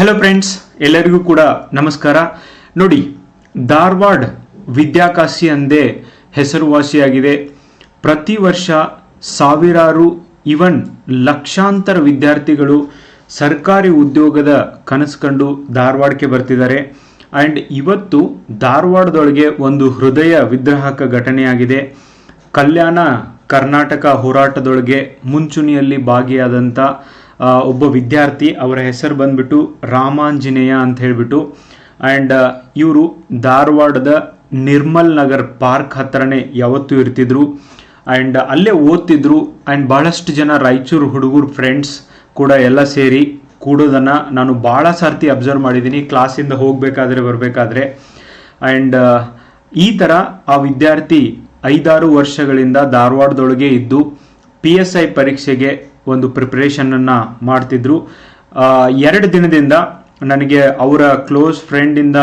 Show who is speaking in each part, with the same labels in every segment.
Speaker 1: Hello friends ಎಲ್ಲರಿಗೂ ಕೂಡ ನಮಸ್ಕಾರ. ನೋಡಿ, ಧಾರವಾಡ ವಿದ್ಯಾಕಾಶಿ ಅಂದೇ ಹೆಸರುವಾಸಿಯಾಗಿದೆ. ಪ್ರತಿ ವರ್ಷ ಸಾವಿರಾರು ಇವನ್ ಲಕ್ಷಾಂತರ ವಿದ್ಯಾರ್ಥಿಗಳು ಸರ್ಕಾರಿ ಉದ್ಯೋಗದ ಕನಸು ಕಂಡು ಧಾರವಾಡಕ್ಕೆ ಬರ್ತಿದ್ದಾರೆ. ಆ್ಯಂಡ್ ಇವತ್ತು ಧಾರವಾಡದೊಳಗೆ ಒಂದು ಹೃದಯ ವಿದ್ರಾಹಕ ಘಟನೆಯಾಗಿದೆ. ಕಲ್ಯಾಣ ಕರ್ನಾಟಕ ಹೋರಾಟದೊಳಗೆ ಮುಂಚೂಣಿಯಲ್ಲಿ ಭಾಗಿಯಾದಂಥ ಒಬ್ಬ ವಿದ್ಯಾರ್ಥಿ ಅವರ ಹೆಸರು ಬಂದ್ಬಿಟ್ಟು ರಾಮಾಂಜನೇಯ ಅಂತ ಹೇಳಿಬಿಟ್ಟು ಆ್ಯಂಡ್ ಇವರು ಧಾರವಾಡದ ನಿರ್ಮಲ್ ನಗರ್ ಪಾರ್ಕ್ ಹತ್ರನೇ ಯಾವತ್ತೂ ಇರ್ತಿದ್ರು. ಆ್ಯಂಡ್ ಅಲ್ಲೇ ಓದ್ತಿದ್ರು ಆ್ಯಂಡ್ ಭಾಳಷ್ಟು ಜನ ರಾಯಚೂರು ಹುಡುಗರು ಫ್ರೆಂಡ್ಸ್ ಕೂಡ ಎಲ್ಲ ಸೇರಿ ಕೂಡೋದನ್ನು ನಾನು ಭಾಳ ಸರ್ತಿ ಅಬ್ಸರ್ವ್ ಮಾಡಿದ್ದೀನಿ. ಕ್ಲಾಸಿಂದ ಹೋಗಬೇಕಾದ್ರೆ ಬರಬೇಕಾದ್ರೆ. ಆ್ಯಂಡ್ ಈ ಥರ ಆ ವಿದ್ಯಾರ್ಥಿ ಐದಾರು ವರ್ಷಗಳಿಂದ ಧಾರವಾಡದೊಳಗೆ ಇದ್ದು ಪಿ ಎಸ್ ಐ ಪರೀಕ್ಷೆಗೆ ಒಂದು ಪ್ರಿಪ್ರೇಷನನ್ನು ಮಾಡ್ತಿದ್ರು. ಎರಡು ದಿನದಿಂದ ನನಗೆ ಅವರ ಕ್ಲೋಸ್ ಫ್ರೆಂಡಿಂದ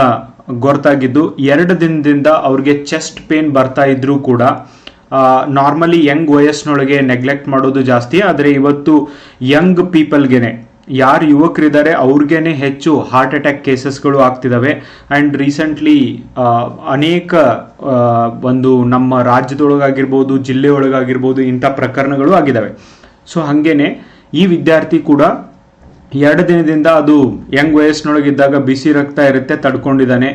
Speaker 1: ಗೊತ್ತಾಗಿದ್ದು, ಎರಡು ದಿನದಿಂದ ಅವ್ರಿಗೆ ಚೆಸ್ಟ್ ಪೇನ್ ಬರ್ತಾ ಇದ್ರೂ ಕೂಡ ನಾರ್ಮಲಿ ಯಂಗ್ ವಯಸ್ಸಿನೊಳಗೆ ನೆಗ್ಲೆಕ್ಟ್ ಮಾಡೋದು ಜಾಸ್ತಿ, ಆದರೆ ಇವತ್ತು ಯಂಗ್ ಪೀಪಲ್ಗೆನೆ ಯಾರು ಯುವಕರಿದ್ದಾರೆ ಅವ್ರಿಗೇನೆ ಹೆಚ್ಚು ಹಾರ್ಟ್ ಅಟ್ಯಾಕ್ ಕೇಸಸ್ಗಳು ಆಗ್ತಿದ್ದಾವೆ ಆ್ಯಂಡ್ ರೀಸೆಂಟ್ಲಿ ಅನೇಕ ಒಂದು ನಮ್ಮ ರಾಜ್ಯದೊಳಗಾಗಿರ್ಬೋದು, ಜಿಲ್ಲೆಯೊಳಗಾಗಿರ್ಬೋದು ಇಂಥ ಪ್ರಕರಣಗಳು ಆಗಿದ್ದಾವೆ ಸೊ ಹಾಗೇನೆ ಈ ವಿದ್ಯಾರ್ಥಿ ಕೂಡ ಎರಡು ದಿನದಿಂದ ಅದು ಯಂಗ್ ವಯಸ್ಸಿನೊಳಗಿದ್ದಾಗ ಬಿಸಿ ರಕ್ತ ಇರುತ್ತೆ, ತಡ್ಕೊಂಡಿದ್ದಾನೆ.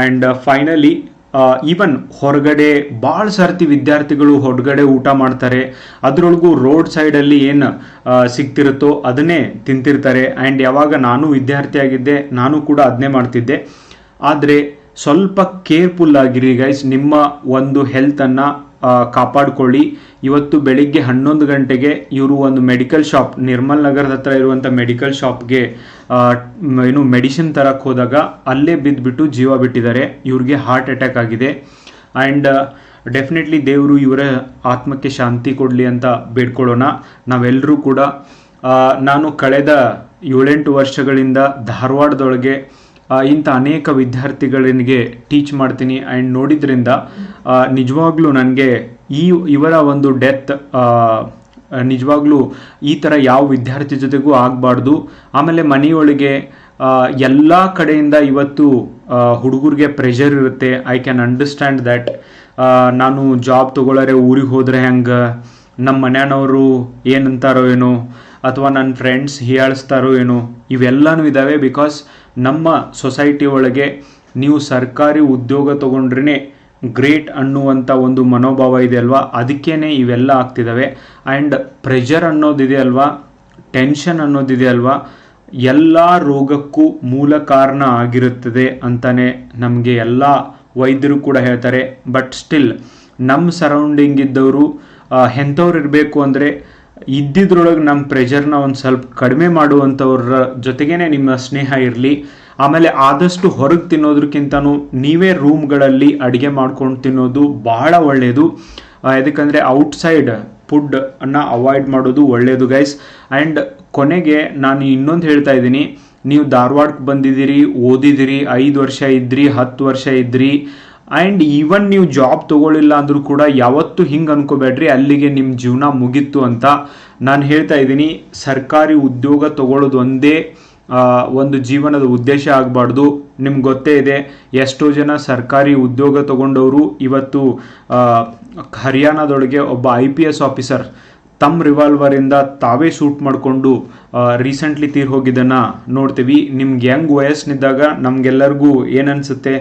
Speaker 1: ಆ್ಯಂಡ್ ಫೈನಲಿ ಈವನ್ ಹೊರಗಡೆ ಭಾಳ ಸರ್ತಿ ವಿದ್ಯಾರ್ಥಿಗಳು ಹೊರಗಡೆ ಊಟ ಮಾಡ್ತಾರೆ. ಅದರೊಳಗೂ ರೋಡ್ ಸೈಡಲ್ಲಿ ಏನು ಸಿಗ್ತಿರುತ್ತೋ ಅದನ್ನೇ ತಿಂತಿರ್ತಾರೆ. ಆ್ಯಂಡ್ ಯಾವಾಗ ನಾನು ವಿದ್ಯಾರ್ಥಿಯಾಗಿದ್ದೆ ನಾನು ಕೂಡ ಅದನ್ನೇ ಮಾಡ್ತಿದ್ದೆ. ಆದರೆ ಸ್ವಲ್ಪ ಕೇರ್ಫುಲ್ ಆಗಿರಿ ಗೈಸ್ ನಿಮ್ಮ ಒಂದು ಹೆಲ್ತನ್ನು ಕಾಪಾಡಿಕೊಳ್ಳಿ. ಇವತ್ತು ಬೆಳಿಗ್ಗೆ ಹನ್ನೊಂದು ಗಂಟೆಗೆ ಇವರು ಒಂದು ಮೆಡಿಕಲ್ ಶಾಪ್ ನಿರ್ಮಲ್ ನಗರದ ಹತ್ರ ಇರುವಂಥ ಮೆಡಿಕಲ್ ಶಾಪ್ಗೆ ಏನು ಮೆಡಿಸಿನ್ ತರಕ್ಕೆ ಹೋದಾಗ ಅಲ್ಲೇ ಬಿದ್ದುಬಿಟ್ಟು ಜೀವ ಬಿಟ್ಟಿದ್ದಾರೆ. ಇವ್ರಿಗೆ ಹಾರ್ಟ್ ಅಟ್ಯಾಕ್ ಆಗಿದೆ. ಆ್ಯಂಡ್ ಡೆಫಿನೆಟ್ಲಿ ದೇವರು ಇವರ ಆತ್ಮಕ್ಕೆ ಶಾಂತಿ ಕೊಡಲಿ ಅಂತ ಬೇಡ್ಕೊಳ್ಳೋಣ. ನಾವೆಲ್ಲರೂ ಕೂಡ ನಾನು ಕಳೆದ ಏಳೆಂಟು ವರ್ಷಗಳಿಂದ ಧಾರವಾಡದೊಳಗೆ ಇಂಥ ಅನೇಕ ವಿದ್ಯಾರ್ಥಿಗಳಿಗೆ ಟೀಚ್ ಮಾಡ್ತೀನಿ. ಆ್ಯಂಡ್ ನೋಡಿದ್ರಿಂದ ನಿಜವಾಗ್ಲೂ ನನಗೆ ಈ, ಇವರ ಒಂದು ಡೆತ್ ನಿಜವಾಗ್ಲೂ ಈ ಥರ ಯಾವ ವಿದ್ಯಾರ್ಥಿ ಜೊತೆಗೂ ಆಗಬಾರ್ದು. ಆಮೇಲೆ ಮನೆಯೊಳಗೆ ಎಲ್ಲ ಕಡೆಯಿಂದ ಇವತ್ತು ಹುಡುಗರಿಗೆ ಪ್ರೆಷರ್ ಇರುತ್ತೆ. ಐ ಕ್ಯಾನ್ ಅಂಡರ್ಸ್ಟ್ಯಾಂಡ್ ದ್ಯಾಟ್ ನಾನು ಜಾಬ್ ತೊಗೊಳರೆ ಊರಿಗೆ ಹೋದರೆ ಹೆಂಗೆ? ನಮ್ಮ ಮನೆಯವರು ಏನಂತಾರೋ ಏನೋ? ಅಥವಾ ನನ್ನ ಫ್ರೆಂಡ್ಸ್ ಹೀಯಾಳಿಸ್ತಾರೋ ಏನೋ, ಇವೆಲ್ಲನೂ ಇದ್ದಾವೆ ಬಿಕಾಸ್ ನಮ್ಮ ಸೊಸೈಟಿ ಒಳಗೆ ನೀವು ಸರ್ಕಾರಿ ಉದ್ಯೋಗ ತೊಗೊಂಡ್ರೇ ಗ್ರೇಟ್ ಅನ್ನುವಂಥ ಒಂದು ಮನೋಭಾವ ಇದೆ ಅಲ್ವಾ? ಅದಕ್ಕೇ ಇವೆಲ್ಲ ಆಗ್ತಿದ್ದಾವೆ ಆ್ಯಂಡ್ ಪ್ರೆಷರ್ ಅನ್ನೋದಿದೆ ಅಲ್ವಾ? ಟೆನ್ಷನ್ ಅನ್ನೋದಿದೆ ಅಲ್ವಾ? ಎಲ್ಲ ರೋಗಕ್ಕೂ ಮೂಲ ಕಾರಣ ಆಗಿರುತ್ತದೆ ಅಂತಲೇ ನಮಗೆ ಎಲ್ಲ ವೈದ್ಯರು ಕೂಡ ಹೇಳ್ತಾರೆ. ಬಟ್ ಸ್ಟಿಲ್ ನಮ್ಮ ಸರೌಂಡಿಂಗ್ ಇದ್ದವರು ಎಂಥವ್ರು ಇರಬೇಕು ಅಂದರೆ ಇದ್ದಿದ್ರೊಳಗೆ ನಮ್ಮ ಪ್ರೆಷರ್ನ ಒಂದು ಸ್ವಲ್ಪ ಕಡಿಮೆ ಮಾಡುವಂಥವ್ರ ಜೊತೆಗೇನೆ ನಿಮ್ಮ ಸ್ನೇಹ ಇರಲಿ. ಆಮೇಲೆ ಆದಷ್ಟು ಹೊರಗೆ ತಿನ್ನೋದಕ್ಕಿಂತನೂ ನೀವೇ ರೂಮ್ಗಳಲ್ಲಿ ಅಡುಗೆ ಮಾಡ್ಕೊಂಡು ತಿನ್ನೋದು ಬಹಳ ಒಳ್ಳೆಯದು ಯಾಕಂದರೆ ಔಟ್ಸೈಡ್ ಫುಡ್ ಅನ್ನು ಅವಾಯ್ಡ್ ಮಾಡೋದು ಒಳ್ಳೆಯದು ಗೈಸ್ ಆ್ಯಂಡ್ ಕೊನೆಗೆ ನಾನು ಇನ್ನೊಂದು ಹೇಳ್ತಾ ಇದ್ದೀನಿ. ನೀವು ಧಾರವಾಡಕ್ಕೆ ಬಂದಿದ್ದೀರಿ ಓದಿದಿರಿ ಐದು ವರ್ಷ ಇದ್ರಿ, ಹತ್ತು ವರ್ಷ ಇದ್ರಿ. ಆ್ಯಂಡ್ ಈವನ್ ನೀವು ಜಾಬ್ ತಗೊಳ್ಳಿಲ್ಲ ಅಂದರೂ ಕೂಡ ಯಾವತ್ತೂ ಹಿಂಗೆ ಅನ್ಕೋಬೇಡ್ರಿ, ಅಲ್ಲಿಗೆ ನಿಮ್ಮ ಜೀವನ ಮುಗೀತು ಅಂತ ನಾನು ಹೇಳ್ತಾ ಇದ್ದೀನಿ. ಸರ್ಕಾರಿ ಉದ್ಯೋಗ ತಗೊಳ್ಳೋದು ಒಂದೇ ಒಂದು ಜೀವನದ ಉದ್ದೇಶ ಆಗಬಾರ್ದು. ನಿಮ್ಗೆ ಗೊತ್ತೇ ಇದೆ, ಎಷ್ಟೋ ಜನ ಸರ್ಕಾರಿ ಉದ್ಯೋಗ ತಗೊಂಡವರು ಇವತ್ತು ಹರಿಯಾಣದೊಳಗೆ ಒಬ್ಬ ಐ ಪಿ ಎಸ್ ಆಫೀಸರ್ ತಮ್ಮ ರಿವಾಲ್ವರಿಂದ ತಾವೇ ಶೂಟ್ ಮಾಡಿಕೊಂಡು ರೀಸೆಂಟ್ಲಿ ತೀರ್ ಹೋಗಿದ್ದನ್ನು ನೋಡ್ತೀವಿ. ನಿಮ್ಗೆ ಯಂಗ್ ವಯಸ್ಸಿನಿದ್ದಾಗ ನಮಗೆಲ್ಲರಿಗೂ ಏನನ್ಸುತ್ತೆ?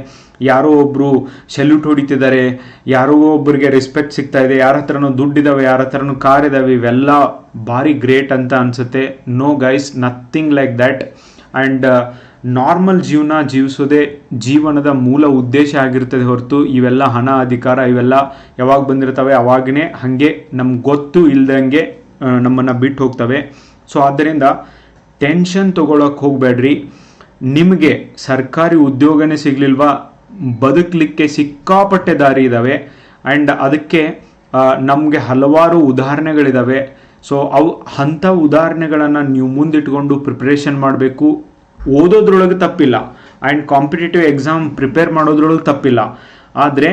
Speaker 1: ಯಾರೋ ಒಬ್ಬರು ಸೆಲ್ಯೂಟ್ ಹೊಡಿತಿದ್ದಾರೆ, ಯಾರೋ ಒಬ್ಬರಿಗೆ ರೆಸ್ಪೆಕ್ಟ್ ಸಿಗ್ತಾ ಇದೆ, ಯಾರ ಹತ್ರನೂ ದುಡ್ಡಿದಾವೆ ಯಾರ ಹತ್ರನೂ ಕಾರ್ ಇದಾವೆ, ಇವೆಲ್ಲ ಭಾರಿ ಗ್ರೇಟ್ ಅಂತ ಅನ್ಸುತ್ತೆ. No guys nothing like that and normal ಜೀವನ ಜೀವಿಸೋದೇ ಜೀವನದ ಮೂಲ ಉದ್ದೇಶ ಆಗಿರ್ತದೆ ಹೊರತು ಇವೆಲ್ಲ ಹಣ, ಅಧಿಕಾರ, ಇವೆಲ್ಲ ಯಾವಾಗ ಬಂದಿರ್ತವೆ ಅವಾಗನೇ ಹಾಗೆ ನಮ್ಗೆ ಗೊತ್ತು ಇಲ್ದಂಗೆ ನಮ್ಮನ್ನು ಬಿಟ್ಟು ಹೋಗ್ತವೆ. ಸೊ ಆದ್ದರಿಂದ ಟೆನ್ಷನ್ ತೊಗೊಳಕ್ಕೆ ಹೋಗಬೇಡ್ರಿ. ನಿಮಗೆ ಸರ್ಕಾರಿ ಉದ್ಯೋಗನೇ ಸಿಗಲಿಲ್ವಾ? ಬದುಕಲಿಕ್ಕೆ ಸಿಕ್ಕಾಪಟ್ಟೆ ದಾರಿ ಇದ್ದಾವೆ ಆ್ಯಂಡ್ ಅದಕ್ಕೆ ನಮಗೆ ಹಲವಾರು ಉದಾಹರಣೆಗಳಿದ್ದಾವೆ ಸೊ ಅವು, ಅಂಥ ಉದಾಹರಣೆಗಳನ್ನು ನೀವು ಮುಂದಿಟ್ಕೊಂಡು ಪ್ರಿಪ್ರೇಷನ್ ಮಾಡಬೇಕು. ಓದೋದ್ರೊಳಗೆ ತಪ್ಪಿಲ್ಲ. ಆ್ಯಂಡ್ ಕಾಂಪಿಟೇಟಿವ್ ಎಕ್ಸಾಮ್ ಪ್ರಿಪೇರ್ ಮಾಡೋದ್ರೊಳಗೆ ತಪ್ಪಿಲ್ಲ. ಆದರೆ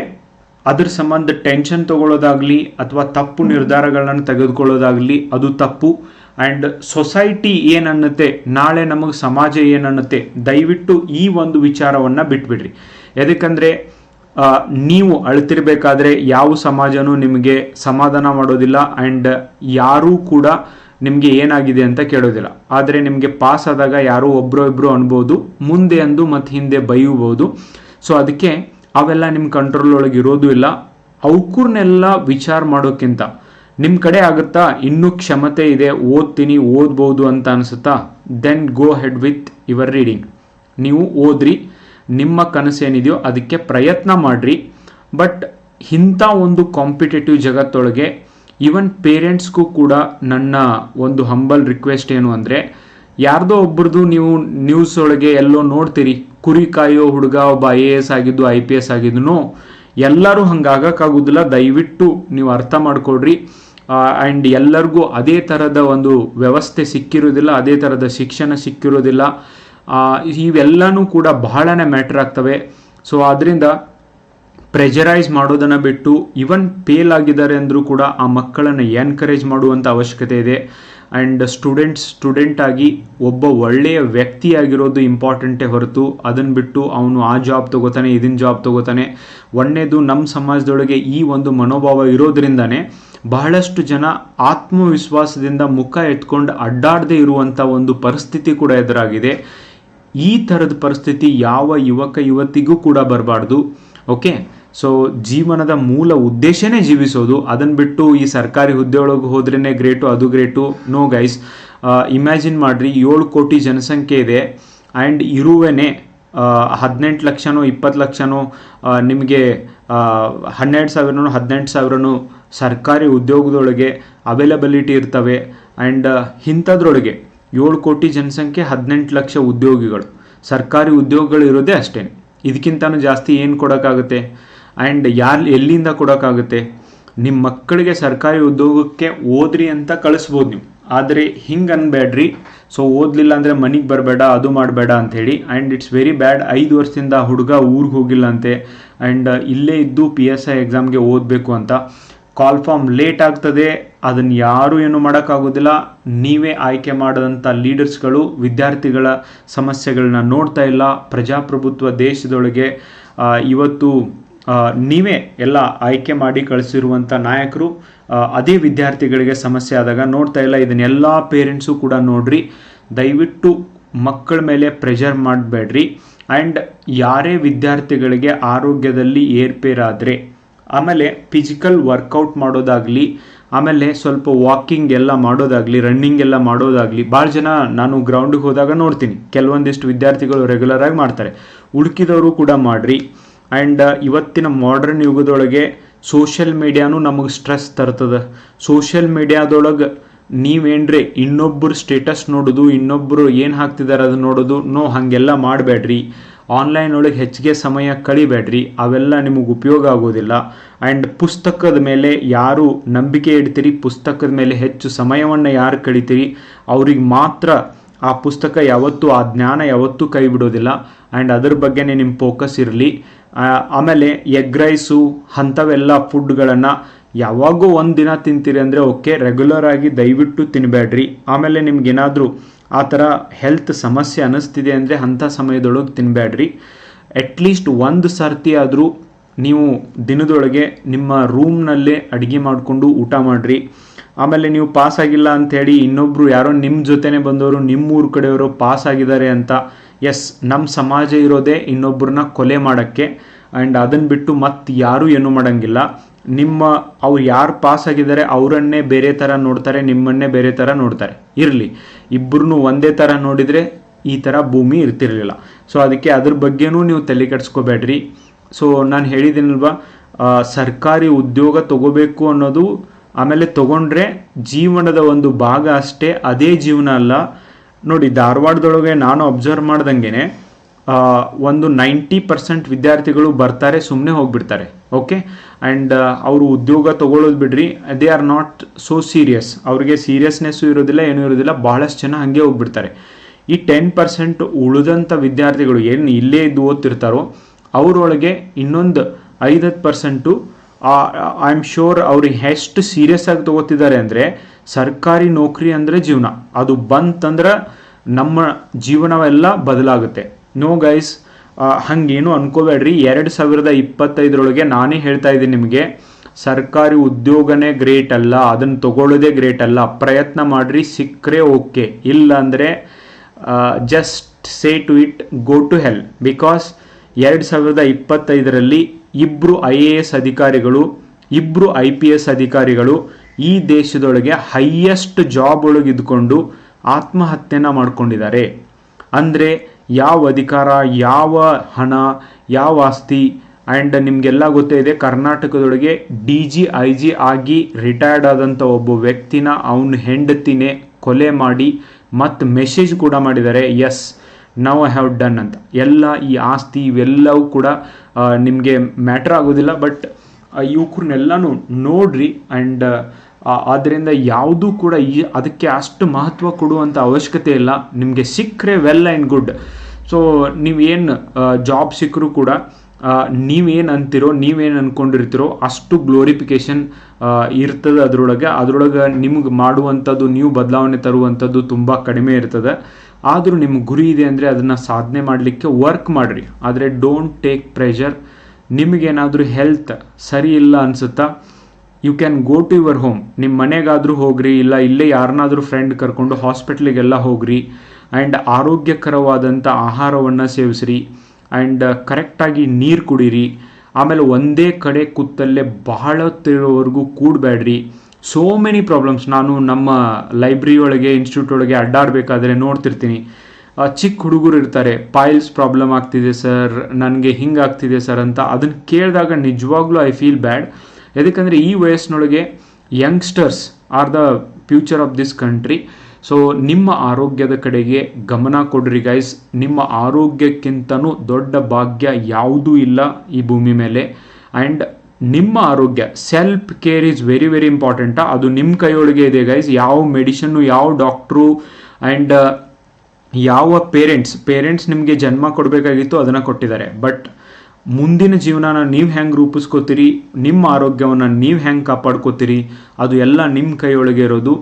Speaker 1: ಅದ್ರ ಸಂಬಂಧ ಟೆನ್ಷನ್ ತಗೊಳ್ಳೋದಾಗಲಿ ಅಥವಾ ತಪ್ಪು ನಿರ್ಧಾರಗಳನ್ನು ತೆಗೆದುಕೊಳ್ಳೋದಾಗಲಿ ಅದು ತಪ್ಪು. ಆ್ಯಂಡ್ ಸೊಸೈಟಿ ಏನನ್ನತ್ತೆ? ನಾಳೆ ನಮಗೆ ಸಮಾಜ ಏನನ್ನತ್ತೆ? ದಯವಿಟ್ಟು ಈ ಒಂದು ವಿಚಾರವನ್ನು ಬಿಟ್ಬಿಡ್ರಿ. ಯಾಕಂದರೆ ನೀವು ಅಳ್ತಿರ್ಬೇಕಾದ್ರೆ ಯಾವ ಸಮಾಜನೂ ನಿಮಗೆ ಸಮಾಧಾನ ಮಾಡೋದಿಲ್ಲ. ಆ್ಯಂಡ್ ಯಾರೂ ಕೂಡ ನಿಮಗೆ ಏನಾಗಿದೆ ಅಂತ ಕೇಳೋದಿಲ್ಲ. ಆದರೆ ನಿಮಗೆ ಪಾಸ್ ಆದಾಗ ಯಾರೋ ಒಬ್ಬರೋ ಇಬ್ಬರು ಅನ್ಬೋದು, ಮುಂದೆ ಅಂದು ಮತ್ತು ಹಿಂದೆ ಬೈಯಬಹುದು ಸೊ ಅದಕ್ಕೆ ಅವೆಲ್ಲ ನಿಮ್ಮ ಕಂಟ್ರೋಲ್ ಒಳಗೆ ಇರೋದು ಇಲ್ಲ. ಅವಕ್ಕೂರ್ನೆಲ್ಲ ವಿಚಾರ ಮಾಡೋಕ್ಕಿಂತ ನಿಮ್ಮ ಕಡೆ ಆಗುತ್ತಾ? ಇನ್ನೂ ಕ್ಷಮತೆ ಇದೆ, ಓದ್ತೀನಿ, ಓದ್ಬೋದು ಅಂತ ಅನಿಸುತ್ತಾ? Then go head with your reading ನೀವು ಓದ್ರಿ, ನಿಮ್ಮ ಕನಸೇನಿದೆಯೋ ಅದಕ್ಕೆ ಪ್ರಯತ್ನ ಮಾಡಿರಿ. ಬಟ್ ಇಂಥ ಒಂದು ಕಾಂಪಿಟೇಟಿವ್ ಜಗತ್ತೊಳಗೆ ಈವನ್ ಪೇರೆಂಟ್ಸ್ಗೂ ಕೂಡ ನನ್ನ ಒಂದು ಹಂಬಲ್ ರಿಕ್ವೆಸ್ಟ್ ಏನು ಅಂದರೆ, ಯಾರ್ದೋ ಒಬ್ರದ್ದು ನೀವು ನ್ಯೂಸ್ ಒಳಗೆ ಎಲ್ಲೋ ನೋಡ್ತೀರಿ, ಕುರಿ ಕಾಯೋ ಹುಡುಗ ಒಬ್ಬ ಐ ಎ ಎಸ್ ಆಗಿದ್ದು ಐ ಪಿ ಎಸ್ ಆಗಿದ್ದು ಎಲ್ಲರೂ ಹಂಗಾಗಕ್ಕಾಗೋದಿಲ್ಲ. ದಯವಿಟ್ಟು ನೀವು ಅರ್ಥ ಮಾಡಿಕೊಡ್ರಿ ಆ್ಯಂಡ್ ಎಲ್ಲರಿಗೂ ಅದೇ ಥರದ ಒಂದು ವ್ಯವಸ್ಥೆ ಸಿಕ್ಕಿರೋದಿಲ್ಲ, ಅದೇ ಥರದ ಶಿಕ್ಷಣ ಸಿಕ್ಕಿರೋದಿಲ್ಲ. ಇವೆಲ್ಲವೂ ಕೂಡ ಬಹಳನೇ ಮ್ಯಾಟ್ರ್ ಆಗ್ತವೆ. ಸೊ ಆದ್ದರಿಂದ ಪ್ರೆಜರೈಸ್ ಮಾಡೋದನ್ನು ಬಿಟ್ಟು ಇವನ್ ಫೇಲ್ ಆಗಿದ್ದಾರೆ ಅಂದರೂ ಕೂಡ ಆ ಮಕ್ಕಳನ್ನು ಎನ್ಕರೇಜ್ ಮಾಡುವಂಥ ಅವಶ್ಯಕತೆ ಇದೆ. ಆ್ಯಂಡ್ ಸ್ಟೂಡೆಂಟ್ಸ್ ಸ್ಟೂಡೆಂಟ್ ಆಗಿ ಒಬ್ಬ ಒಳ್ಳೆಯ ವ್ಯಕ್ತಿಯಾಗಿರೋದು ಇಂಪಾರ್ಟೆಂಟೇ ಹೊರತು. ಅದನ್ನು ಬಿಟ್ಟು ಅವನು ಆ ಜಾಬ್ ತಗೋತಾನೆ ಇದನ್ನ ಜಾಬ್ ತಗೋತಾನೆ. ಒಳ್ಳೆಯದು ನಮ್ಮ ಸಮಾಜದೊಳಗೆ ಈ ಒಂದು ಮನೋಭಾವ ಇರೋದ್ರಿಂದನೇ ಬಹಳಷ್ಟು ಜನ ಆತ್ಮವಿಶ್ವಾಸದಿಂದ ಮುಖ ಎತ್ಕೊಂಡು ಅಡ್ಡಾಡದೇ ಇರುವಂಥ ಒಂದು ಪರಿಸ್ಥಿತಿ ಕೂಡ ಎದುರಾಗಿದೆ. ಈ ಥರದ ಪರಿಸ್ಥಿತಿ ಯಾವ ಯುವಕ, ಯುವತಿಗೂ ಕೂಡ ಬರಬಾರ್ದು. ಓಕೆ ಸೊ ಜೀವನದ ಮೂಲ ಉದ್ದೇಶನೇ ಜೀವಿಸೋದು. ಅದನ್ನು ಬಿಟ್ಟು ಈ ಸರ್ಕಾರಿ ಹುದ್ದೆ ಒಳಗೆ ಹೋದ್ರೇ ಗ್ರೇಟು ಅದು ಗ್ರೇಟು ನೋ ಗೈಸ್ ಇಮ್ಯಾಜಿನ್ ಮಾಡಿರಿ, ಏಳು ಕೋಟಿ ಜನಸಂಖ್ಯೆ ಇದೆ. ಆ್ಯಂಡ್ ಇರುವೇನೆ ಹದಿನೆಂಟು ಲಕ್ಷನೋ, ಇಪ್ಪತ್ತು ಲಕ್ಷನೋ ನಿಮಗೆ ಹನ್ನೆರಡು ಸಾವಿರನೋ, ಹದಿನೆಂಟು ಸಾವಿರನೋ ಸರ್ಕಾರಿ ಉದ್ಯೋಗದೊಳಗೆ ಅವೈಲಬಿಲಿಟಿ ಇರ್ತವೆ. ಆ್ಯಂಡ್ ಇಂಥದ್ರೊಳಗೆ ಏಳು ಕೋಟಿ ಜನಸಂಖ್ಯೆ, ಹದಿನೆಂಟು ಲಕ್ಷ ಉದ್ಯೋಗಿಗಳು. ಸರ್ಕಾರಿ ಉದ್ಯೋಗಗಳು ಇರೋದೇ ಅಷ್ಟೇ ಇದಕ್ಕಿಂತನೂ ಜಾಸ್ತಿ ಏನು ಕೊಡೋಕ್ಕಾಗುತ್ತೆ? ಆ್ಯಂಡ್ ಯಾರು ಎಲ್ಲಿಂದ ಕೊಡೋಕ್ಕಾಗುತ್ತೆ? ನಿಮ್ಮ ಮಕ್ಕಳಿಗೆ ಸರ್ಕಾರಿ ಉದ್ಯೋಗಕ್ಕೆ ಓದ್ರಿ ಅಂತ ಕಳಿಸ್ಬೋದು ನೀವು. ಆದರೆ ಹಿಂಗೆ ಅನ್ಬೇಡ್ರಿ ಸೊ ಓದಲಿಲ್ಲ ಅಂದರೆ ಮನೆಗೆ ಬರಬೇಡ, ಅದು ಮಾಡಬೇಡ ಅಂಥೇಳಿ ಆ್ಯಂಡ್ ಇಟ್ಸ್ ವೆರಿ ಬ್ಯಾಡ್ ಐದು ವರ್ಷದಿಂದ ಹುಡುಗ ಊರಿಗೆ ಹೋಗಿಲ್ಲ ಅಂತೆ ಆ್ಯಂಡ್ ಇಲ್ಲೇ ಇದ್ದು ಪಿ ಎಸ್ ಐ ಎಕ್ಸಾಮ್ಗೆ ಓದಬೇಕು ಅಂತ. ಕಾಲ್ ಫಾರ್ಮ್ ಲೇಟ್ ಆಗ್ತದೆ. ಅದನ್ನು ಯಾರೂ ಏನು ಮಾಡೋಕ್ಕಾಗೋದಿಲ್ಲ. ನೀವೇ ಆಯ್ಕೆ ಮಾಡಿದಂಥ ಲೀಡರ್ಸ್ಗಳು, ವಿದ್ಯಾರ್ಥಿಗಳ ಸಮಸ್ಯೆಗಳನ್ನ ನೋಡ್ತಾ ಇಲ್ಲ. ಪ್ರಜಾಪ್ರಭುತ್ವ ದೇಶದೊಳಗೆ ಇವತ್ತು ನೀವೇ ಎಲ್ಲ ಆಯ್ಕೆ ಮಾಡಿ ಕಳಿಸಿರುವಂಥ ನಾಯಕರು ಅದೇ ವಿದ್ಯಾರ್ಥಿಗಳಿಗೆ ಸಮಸ್ಯೆ ಆದಾಗ ನೋಡ್ತಾ ಇಲ್ಲ ಇದನ್ನೆಲ್ಲ ಪೇರೆಂಟ್ಸು ಕೂಡ ನೋಡ್ರಿ. ದಯವಿಟ್ಟು ಮಕ್ಕಳ ಮೇಲೆ ಪ್ರೆಷರ್ ಮಾಡಬೇಡ್ರಿ. ಆ್ಯಂಡ್ ಯಾರೇ ವಿದ್ಯಾರ್ಥಿಗಳಿಗೆ ಆರೋಗ್ಯದಲ್ಲಿ ಏರ್ಪೇರಾದರೆ, ಆಮೇಲೆ ಫಿಸಿಕಲ್ ವರ್ಕೌಟ್ ಮಾಡೋದಾಗಲಿ, ಆಮೇಲೆ ಸ್ವಲ್ಪ ವಾಕಿಂಗ್ ಎಲ್ಲ ಮಾಡೋದಾಗಲಿ ರನ್ನಿಂಗ್ ಎಲ್ಲ ಮಾಡೋದಾಗಲಿ ಭಾಳ ಜನ ನಾನು ಗ್ರೌಂಡಿಗೆ ಹೋದಾಗ ನೋಡ್ತೀನಿ. ಕೆಲವೊಂದಿಷ್ಟು ವಿದ್ಯಾರ್ಥಿಗಳು ರೆಗ್ಯುಲರಾಗಿ ಮಾಡ್ತಾರೆ. ಉಳ್ಕಿದವರು ಕೂಡ ಮಾಡ್ರಿ. ಆ್ಯಂಡ್ ಇವತ್ತಿನ ಮಾಡರ್ನ್ ಯುಗದೊಳಗೆ ಸೋಷಿಯಲ್ ಮೀಡಿಯಾನು ನಮಗೆ ಸ್ಟ್ರೆಸ್ ತರ್ತದೆ. ಸೋಷಿಯಲ್ ಮೀಡಿಯಾದೊಳಗೆ ನೀವೇನ್ರಿ? ಇನ್ನೊಬ್ಬರು ಸ್ಟೇಟಸ್ ನೋಡೋದು ಇನ್ನೊಬ್ಬರು ಏನು ಹಾಕ್ತಿದ್ದಾರೆ ಅದು ನೋಡೋದು, ನೋ, ಹಾಗೆಲ್ಲ ಮಾಡಬೇಡ್ರಿ ಆನ್ಲೈನ್ ಒಳಗೆ ಹೆಚ್ಚಿಗೆ ಸಮಯ ಕಳಿಬೇಡ್ರಿ ಅವೆಲ್ಲ ನಿಮಗೆ ಉಪಯೋಗ ಆಗೋದಿಲ್ಲ. ಆ್ಯಂಡ್ ಪುಸ್ತಕದ ಮೇಲೆ ಯಾರು ನಂಬಿಕೆ ಇಡ್ತೀರಿ? ಪುಸ್ತಕದ ಮೇಲೆ ಹೆಚ್ಚು ಸಮಯವನ್ನು ಯಾರು ಕಳಿತೀರಿ? ಅವ್ರಿಗೆ ಮಾತ್ರ ಆ ಪುಸ್ತಕ ಯಾವತ್ತೂ, ಆ ಜ್ಞಾನ ಯಾವತ್ತೂ ಕೈ ಬಿಡೋದಿಲ್ಲ ಆ್ಯಂಡ್ ಅದ್ರ ಬಗ್ಗೆನೇ ನಿಮ್ಮ ಫೋಕಸ್ ಇರಲಿ. ಆಮೇಲೆ ಎಗ್ ರೈಸು, ಅಂಥವೆಲ್ಲ ಫುಡ್ಗಳನ್ನು ಯಾವಾಗೋ ಒಂದು ದಿನ ತಿಂತೀರಿ ಅಂದರೆ ಓಕೆ ರೆಗ್ಯುಲರ್ ಆಗಿ ದಯವಿಟ್ಟು ತಿನ್ನಬೇಡ್ರಿ ಆಮೇಲೆ ನಿಮ್ಗೇನಾದರೂ ಆ ಥರ ಹೆಲ್ತ್ ಸಮಸ್ಯೆ ಅನ್ನಿಸ್ತಿದೆ ಅಂದರೆ ಅಂಥ ಸಮಯದೊಳಗೆ ತಿನ್ನಬೇಡ್ರಿ ಅಟ್ಲೀಸ್ಟ್ ಒಂದು ಸರ್ತಿ ಆದರೂ ನೀವು ದಿನದೊಳಗೆ ನಿಮ್ಮ ರೂಮ್ನಲ್ಲೇ ಅಡುಗೆ ಮಾಡಿಕೊಂಡು ಊಟ ಮಾಡಿರಿ. ಆಮೇಲೆ ನೀವು ಪಾಸ್ ಆಗಿಲ್ಲ ಅಂಥೇಳಿ ಇನ್ನೊಬ್ಬರು ಯಾರೋ ನಿಮ್ಮ ಜೊತೆನೇ ಬಂದವರು ನಿಮ್ಮ ಊರು ಕಡೆಯವರು ಪಾಸ್ ಆಗಿದ್ದಾರೆ ಅಂತ ಎಸ್ ನಮ್ಮ ಸಮಾಜ ಇರೋದೇ ಇನ್ನೊಬ್ಬರನ್ನ ಕೊಲೆ ಮಾಡೋಕ್ಕೆ ಆ್ಯಂಡ್ ಅದನ್ನು ಬಿಟ್ಟು ಮತ್ತೆ ಯಾರೂ ಏನೂ ಮಾಡೋಂಗಿಲ್ಲ. ನಿಮ್ಮ, ಅವ್ರು ಯಾರು ಪಾಸ್ ಆಗಿದ್ದಾರೆ, ಅವರನ್ನೇ ಬೇರೆ ಥರ ನೋಡ್ತಾರೆ, ನಿಮ್ಮನ್ನೇ ಬೇರೆ ಥರ ನೋಡ್ತಾರೆ. ಇರಲಿ ಇಬ್ಬರನ್ನೂ ಒಂದೇ ಥರ ನೋಡಿದರೆ ಈ ಥರ ಭೂಮಿ ಇರ್ತಿರಲಿಲ್ಲ. ಸೊ ಅದಕ್ಕೆ ಅದ್ರ ಬಗ್ಗೆನೂ ನೀವು ತಲೆ ಕೆಡಿಸ್ಕೋಬೇಡ್ರಿ. ಸೊ ನಾನು ಹೇಳಿದ್ದೀನಲ್ವಾ ಸರ್ಕಾರಿ ಉದ್ಯೋಗ ತಗೋಬೇಕು ಅನ್ನೋದು ಆಮೇಲೆ ತಗೊಂಡ್ರೆ ಜೀವನದ ಒಂದು ಭಾಗ ಅಷ್ಟೇ, ಅದೇ ಜೀವನ ಅಲ್ಲ. ನೋಡಿ, ಧಾರವಾಡದೊಳಗೆ ನಾನು ಅಬ್ಸರ್ವ್ ಮಾಡ್ದಂಗೆ ಒಂದು ನೈಂಟಿ ಪರ್ಸೆಂಟ್ ವಿದ್ಯಾರ್ಥಿಗಳು ಬರ್ತಾರೆ ಸುಮ್ಮನೆ ಹೋಗ್ಬಿಡ್ತಾರೆ ಓಕೆ ಆ್ಯಂಡ್ ಅವರು ಉದ್ಯೋಗ ತಗೊಳ್ಳೋದು ಬಿಡ್ರಿ they are not so serious ಅವ್ರಿಗೆ ಸೀರಿಯಸ್ನೆಸ್ಸು ಇರೋದಿಲ್ಲ, ಏನೂ ಇರೋದಿಲ್ಲ ಭಾಳಷ್ಟು ಜನ ಹಾಗೆ ಹೋಗ್ಬಿಡ್ತಾರೆ. ಈ ಟೆನ್ ಪರ್ಸೆಂಟ್ ಉಳಿದಂಥ ವಿದ್ಯಾರ್ಥಿಗಳು ಏನು ಇಲ್ಲೇ ಇದ್ದು ಓದ್ತಿರ್ತಾರೋ, ಅವರೊಳಗೆ ಇನ್ನೊಂದು ಐದತ್ತು ಪರ್ಸೆಂಟು ಐ ಆಮ್ ಶೋರ್ ಅವ್ರು ಎಷ್ಟು ಸೀರಿಯಸ್ ಆಗಿ ತಗೋತಿದ್ದಾರೆ ಅಂದರೆ ಸರ್ಕಾರಿ ನೌಕರಿ ಅಂದರೆ ಜೀವನ. ಅದು ಬಂತಂದ್ರೆ ನಮ್ಮ ಜೀವನವೆಲ್ಲ ಬದಲಾಗುತ್ತೆ. ನೋ ಗೈಸ್ ಹಂಗೇನು ಅನ್ಕೋಬೇಡ್ರಿ. ಎರಡು ಸಾವಿರದ ಇಪ್ಪತ್ತೈದರೊಳಗೆ ನಾನೇ ಹೇಳ್ತಾ ಇದ್ದೀನಿ ನಿಮಗೆ, ಸರ್ಕಾರಿ ಉದ್ಯೋಗನೇ ಗ್ರೇಟ್ ಅಲ್ಲ ಅದನ್ನು ತಗೊಳ್ಳೋದೇ ಗ್ರೇಟ್ ಅಲ್ಲ. ಪ್ರಯತ್ನ ಮಾಡ್ರಿ, ಸಿಕ್ಕರೆ ಓಕೆ ಇಲ್ಲ ಅಂದರೆ just say to it go to hell because ಎರಡು ಸಾವಿರದ ಇಪ್ಪತ್ತೈದರಲ್ಲಿ ಇಬ್ಬರು ಐ ಎ ಎಸ್ ಅಧಿಕಾರಿಗಳು ಇಬ್ಬರು ಐ ಪಿ ಎಸ್ ಅಧಿಕಾರಿಗಳು ಈ ದೇಶದೊಳಗೆ ಹೈಯೆಸ್ಟ್ ಜಾಬ್ ಒಳಗೆ ಇದ್ಕೊಂಡು ಆತ್ಮಹತ್ಯೆನ ಮಾಡ್ಕೊಂಡಿದ್ದಾರೆ. ಅಂದರೆ ಯಾವ ಅಧಿಕಾರ, ಯಾವ ಹಣ, ಯಾವ ಆಸ್ತಿ ಆ್ಯಂಡ್ ನಿಮಗೆಲ್ಲ ಗೊತ್ತೇ ಇದೆ, ಕರ್ನಾಟಕದೊಳಗೆ ಡಿ ಜಿ ಐ ಜಿ ಆಗಿ ರಿಟೈರ್ಡ್ ಆದಂಥ ಒಬ್ಬ ವ್ಯಕ್ತಿನ ಅವನ ಹೆಂಡತಿನೇ ಕೊಲೆ ಮಾಡಿ ಮತ್ತು ಮೆಸೇಜ್ ಕೂಡ ಮಾಡಿದ್ದಾರೆ. ಎಸ್ ನಾವು ಹ್ಯಾವ್ ಡನ್ ಅಂತ. ಎಲ್ಲ ಈ ಆಸ್ತಿ ಇವೆಲ್ಲವೂ ಕೂಡ ನಿಮಗೆ ಮ್ಯಾಟ್ರ್ ಆಗೋದಿಲ್ಲ ಬಟ್ ಇವ್ರನ್ನೆಲ್ಲನೂ ನೋಡ್ರಿ ಆ್ಯಂಡ್ ಆದ್ದರಿಂದ ಯಾವುದೂ ಕೂಡ ಈ, ಅದಕ್ಕೆ ಅಷ್ಟು ಮಹತ್ವ ಕೊಡುವಂಥ ಅವಶ್ಯಕತೆ ಇಲ್ಲ. ನಿಮಗೆ ಸಿಕ್ಕರೆ ವೆಲ್ ಆ್ಯಂಡ್ ಗುಡ್ ಸೊ ನೀವೇನು ಜಾಬ್ ಸಿಕ್ಕರೂ ಕೂಡ ನೀವೇನು ಅಂತಿರೋ, ನೀವೇನು ಅಂದ್ಕೊಂಡಿರ್ತೀರೋ ಅಷ್ಟು ಗ್ಲೋರಿಫಿಕೇಷನ್ ಇರ್ತದೆ ಅದರೊಳಗೆ. ಅದರೊಳಗೆ ನಿಮ್ಗೆ ಮಾಡುವಂಥದ್ದು, ನೀವು ಬದಲಾವಣೆ ತರುವಂಥದ್ದು ತುಂಬ ಕಡಿಮೆ ಇರ್ತದೆ. ಆದರೂ ನಿಮ್ಮ ಗುರಿ ಇದೆ ಅಂದರೆ ಅದನ್ನು ಸಾಧನೆ ಮಾಡಲಿಕ್ಕೆ ವರ್ಕ್ ಮಾಡಿರಿ. ಆದರೆ ಡೋಂಟ್ ಟೇಕ್ ಪ್ರೆಷರ್ ನಿಮಗೇನಾದರೂ ಹೆಲ್ತ್ ಸರಿ ಇಲ್ಲ ಅನಿಸುತ್ತಾ? You can go to your home ನಿಮ್ಮ ಮನೆಗಾದರೂ ಹೋಗ್ರಿ, ಇಲ್ಲ ಇಲ್ಲೇ ಯಾರನ್ನಾದರೂ ಫ್ರೆಂಡ್ ಕರ್ಕೊಂಡು ಹಾಸ್ಪಿಟ್ಲಿಗೆಲ್ಲ ಹೋಗ್ರಿ. ಆ್ಯಂಡ್ ಆರೋಗ್ಯಕರವಾದಂಥ ಆಹಾರವನ್ನು ಸೇವಿಸ್ರಿ. ಆ್ಯಂಡ್ ಕರೆಕ್ಟಾಗಿ ನೀರು ಕುಡೀರಿ. ಆಮೇಲೆ ಒಂದೇ ಕಡೆ ಕೂತಲ್ಲೇ ಬಹಳ ತಿರುವವರೆಗೂ ಕೂಡಬೇಡ್ರಿ ಸೋ ಮೆನಿ ಪ್ರಾಬ್ಲಮ್ಸ್ ನಾನು ನಮ್ಮ ಲೈಬ್ರರಿ ಒಳಗೆ ಇನ್ಸ್ಟಿಟ್ಯೂಟ್ ಒಳಗೆ ಅಡ್ಡಾಡಬೇಕಾದ್ರೆ ನೋಡ್ತಿರ್ತೀನಿ. ಚಿಕ್ಕ ಹುಡುಗರು ಇರ್ತಾರೆ ಪೈಲ್ಸ್ ಪ್ರಾಬ್ಲಮ್ ಆಗ್ತಿದೆ ಸರ್ ನನಗೆ ಹಿಂಗೆ ಆಗ್ತಿದೆ ಸರ್ ಅಂತ ಅದನ್ನು ಕೇಳಿದಾಗ ನಿಜವಾಗ್ಲೂ ಐ ಫೀಲ್ ಬ್ಯಾಡ್ ಯಾಕಂದರೆ ಈ ವಯಸ್ಸಿನೊಳಗೆ youngsters are the future of this country so ನಿಮ್ಮ ಆರೋಗ್ಯದ ಕಡೆಗೆ ಗಮನ ಕೊಡ್ರಿ ಗೈಸ್ ನಿಮ್ಮ ಆರೋಗ್ಯಕ್ಕಿಂತನೂ ದೊಡ್ಡ ಭಾಗ್ಯ ಯಾವುದೂ ಇಲ್ಲ ಈ ಭೂಮಿ ಮೇಲೆ. ಆ್ಯಂಡ್ ನಿಮ್ಮ ಆರೋಗ್ಯ self care is very very important ಅದು ನಿಮ್ಮ ಕೈಯೊಳಗೆ ಇದೆ ಗೈಸ್ ಯಾವ ಮೆಡಿಷನ್ನು ಯಾವ ಡಾಕ್ಟ್ರು ಆ್ಯಂಡ್ ಯಾವ ಪೇರೆಂಟ್ಸ್ ಪೇರೆಂಟ್ಸ್ ನಿಮಗೆ ಜನ್ಮ ಕೊಡಬೇಕಾಗಿತ್ತು, ಅದನ್ನು ಕೊಟ್ಟಿದ್ದಾರೆ. ಬಟ್ ಮುಂದಿನ ಜೀವನನ ನೀವು ಹೆಂಗೆ ರೂಪಿಸ್ಕೋತೀರಿ, ನಿಮ್ಮ ಆರೋಗ್ಯವನ್ನು ನೀವು ಹೆಂಗೆ ಕಾಪಾಡ್ಕೋತೀರಿ, ಅದು ಎಲ್ಲ ನಿಮ್ಮ ಕೈಯೊಳಗೆ ಇರೋದು.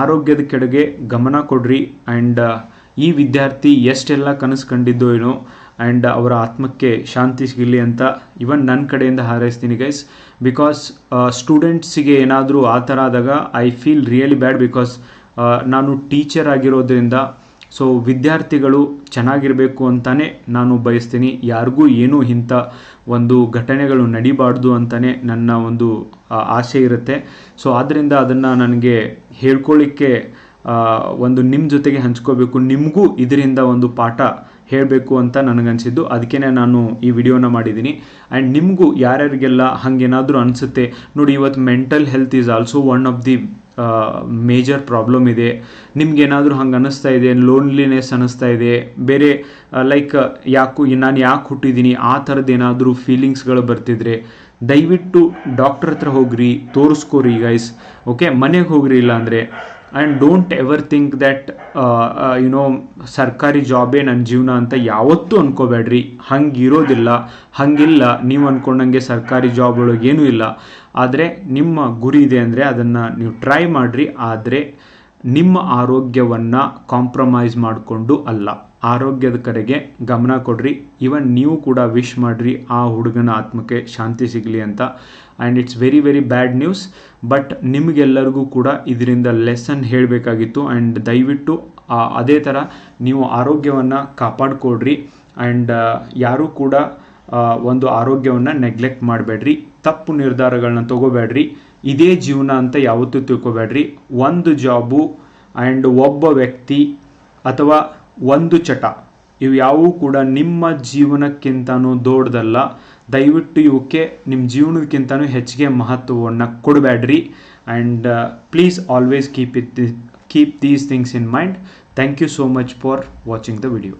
Speaker 1: ಆರೋಗ್ಯದ ಕೆಳಗೆ ಗಮನ ಕೊಡ್ರಿ. ಆ್ಯಂಡ್ ಈ ವಿದ್ಯಾರ್ಥಿ ಎಷ್ಟೆಲ್ಲ ಕನಸು ಕಂಡಿದ್ದೋ ಏನೋ ಆ್ಯಂಡ್ ಅವರ ಆತ್ಮಕ್ಕೆ ಶಾಂತಿ ಸಿಗಲಿ ಅಂತ ಇವನ್ ನನ್ನ ಕಡೆಯಿಂದ ಹಾರೈಸ್ತೀನಿ ಗೈಸ್ ಬಿಕಾಸ್ ಸ್ಟೂಡೆಂಟ್ಸಿಗೆ ಏನಾದರೂ ಆ ಥರ ಆದಾಗ I feel really bad because ನಾನು ಟೀಚರ್ ಆಗಿರೋದ್ರಿಂದ ಸೊ ವಿದ್ಯಾರ್ಥಿಗಳು ಚೆನ್ನಾಗಿರಬೇಕು ಅಂತಲೇ ನಾನು ಬಯಸ್ತೀನಿ. ಯಾರಿಗೂ ಏನೂ ಇಂಥ ಒಂದು ಘಟನೆಗಳು ನಡಿಬಾರ್ದು ಅಂತಲೇ ನನ್ನ ಒಂದು ಆಸೆ ಇರುತ್ತೆ. ಸೊ ಆದ್ದರಿಂದ ಅದನ್ನು ನನಗೆ ಹೇಳ್ಕೊಳ್ಳಿಕ್ಕೆ ಒಂದು ನಿಮ್ಮ ಜೊತೆಗೆ ಹಂಚ್ಕೋಬೇಕು. ನಿಮಗೂ ಇದರಿಂದ ಒಂದು ಪಾಠ ಹೇಳಬೇಕು ಅಂತ ನನಗನ್ಸಿದ್ದು. ಅದಕ್ಕೇ ನಾನು ಈ ವಿಡಿಯೋನ ಮಾಡಿದ್ದೀನಿ. ಆ್ಯಂಡ್ ನಿಮಗೂ ಯಾರ್ಯಾರಿಗೆಲ್ಲ ಹಾಗೇನಾದರೂ ಅನಿಸುತ್ತೆ, ನೋಡಿ ಇವತ್ತು mental health is also one of the major problem ಇದೆ. ನಿಮ್ಗೇನಾದರೂ ಹಂಗೆ ಅನ್ನಿಸ್ತಾ ಇದೆ ಲೋನ್ಲಿನೆಸ್ ಅನ್ನಿಸ್ತಾ ಇದೆ, ಬೇರೆ ಲೈಕ್ ಯಾಕು, ನಾನು ಯಾಕೆ ಹುಟ್ಟಿದ್ದೀನಿ, ಆ ಥರದ್ದು ಏನಾದರೂ ಫೀಲಿಂಗ್ಸ್ಗಳು ಬರ್ತಿದ್ರೆ, ದಯವಿಟ್ಟು ಡಾಕ್ಟ್ರ್ ಹತ್ರ ಹೋಗ್ರಿ, ತೋರಿಸ್ಕೋರಿ ಗೈಸ್ ಓಕೆ ಮನೆಗೆ ಹೋಗ್ರಿ ಇಲ್ಲ ಅಂದರೆ and don't ever think that you know ಸರ್ಕಾರಿ ಜಾಬೇ ನನ್ನ ಜೀವನ ಅಂತ ಯಾವತ್ತೂ ಅನ್ಕೋಬೇಡ್ರಿ. ಹಂಗೆ ಇರೋದಿಲ್ಲ ಹಂಗಿಲ್ಲ. ನೀವು ಅಂದ್ಕೊಂಡಂಗೆ ಸರ್ಕಾರಿ ಜಾಬ್ ಏನೂ ಇಲ್ಲ. ಆದರೆ ನಿಮ್ಮ ಗುರಿ ಇದೆ ಅಂದರೆ ಅದನ್ನು ನೀವು ಟ್ರೈ ಮಾಡಿರಿ. ಆದರೆ ನಿಮ್ಮ ಆರೋಗ್ಯವನ್ನು ಕಾಂಪ್ರಮೈಸ್ ಮಾಡಿಕೊಂಡು ಅಲ್ಲ. ಆರೋಗ್ಯದ ಕಡೆಗೆ ಗಮನ ಕೊಡ್ರಿ. ಇವನ್ ನೀವು ಕೂಡ ವಿಶ್ ಮಾಡಿರಿ. ಆ ಹುಡುಗನ ಆತ್ಮಕ್ಕೆ ಶಾಂತಿ ಸಿಗಲಿ ಅಂತ. And it's very very bad news but ನಿಮಗೆಲ್ಲರಿಗೂ ಕೂಡ ಇದರಿಂದ ಲೆಸನ್ ಹೇಳಬೇಕಾಗಿತ್ತು. ಆ್ಯಂಡ್ ದಯವಿಟ್ಟು ಅದೇ ಥರ ನೀವು ಆರೋಗ್ಯವನ್ನು ಕಾಪಾಡಿಕೊಡ್ರಿ ಆ್ಯಂಡ್ ಯಾರೂ ಕೂಡ ಒಂದು ಆರೋಗ್ಯವನ್ನು ನೆಗ್ಲೆಕ್ಟ್ ಮಾಡಬೇಡ್ರಿ. ತಪ್ಪು ನಿರ್ಧಾರಗಳನ್ನ ತಗೋಬೇಡ್ರಿ. ಇದೇ ಜೀವನ ಅಂತ ಯಾವತ್ತೂ ತಿಳ್ಕೊಬೇಡ್ರಿ. ಒಂದು ಜಾಬು ಆ್ಯಂಡ್ ಒಬ್ಬ ವ್ಯಕ್ತಿ, ಅಥವಾ ಒಂದು ಚಟ. ಇವು ಯಾವೂ ಕೂಡ ನಿಮ್ಮ ಜೀವನಕ್ಕಿಂತನೂ ದೊಡ್ಡದಲ್ಲ. ದಯವಿಟ್ಟು ಇವಕ್ಕೆ ನಿಮ್ಮ ಜೀವನಕ್ಕಿಂತನೂ ಹೆಚ್ಚಿಗೆ ಮಹತ್ವವನ್ನು ಕೊಡಬೇಡ್ರಿ. And please always keep it keep these things in mind thank you so much for watching the video